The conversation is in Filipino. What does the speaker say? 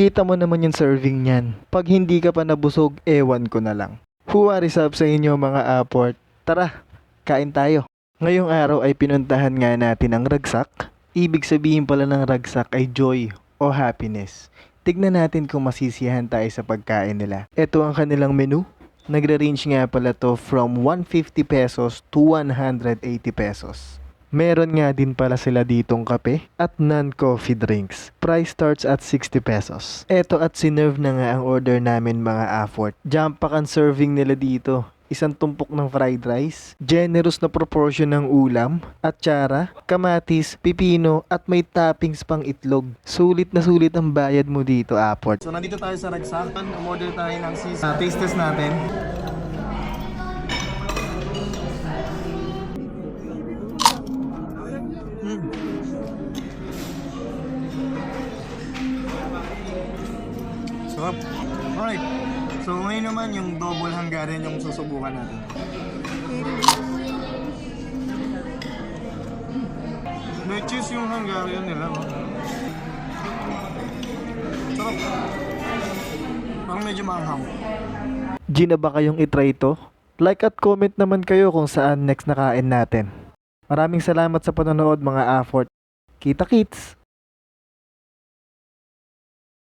Kita mo naman yung serving niyan. Pag hindi ka pa nabusog, ewan ko na lang. Huwaris up sa inyo mga aport. Tara, kain tayo. Ngayong araw ay pinuntahan nga natin ang ragsak. Ibig sabihin pala ng ragsak ay joy o happiness. Tignan natin kung masisiyahan tayo sa pagkain nila. Ito ang kanilang menu. Nagre-range nga pala to from 150 pesos to 180 pesos. Meron nga din pala sila ditong kape at non-coffee drinks. Price starts at 60 pesos. Eto at sinerve na nga ang order namin mga afford. Jump pack ang serving nila dito. Isang tumpok ng fried rice, generous na proportion ng ulam, atsara, kamatis, pipino, at may toppings pang itlog. Sulit na sulit ang bayad mo dito, Aport. So nandito tayo sa Ragsakan, umorder tayo ng sis. Uh, taste test natin. Sarap. Alright. So ngayon naman yung double Hungarian yung susubukan natin. May cheese yung Hungarian nila. Sarap. Parang medyo maanghang. Gina ba kayong itry ito? Like at comment naman kayo kung saan next na kain natin. Maraming salamat sa panonood mga afford. Kita kits!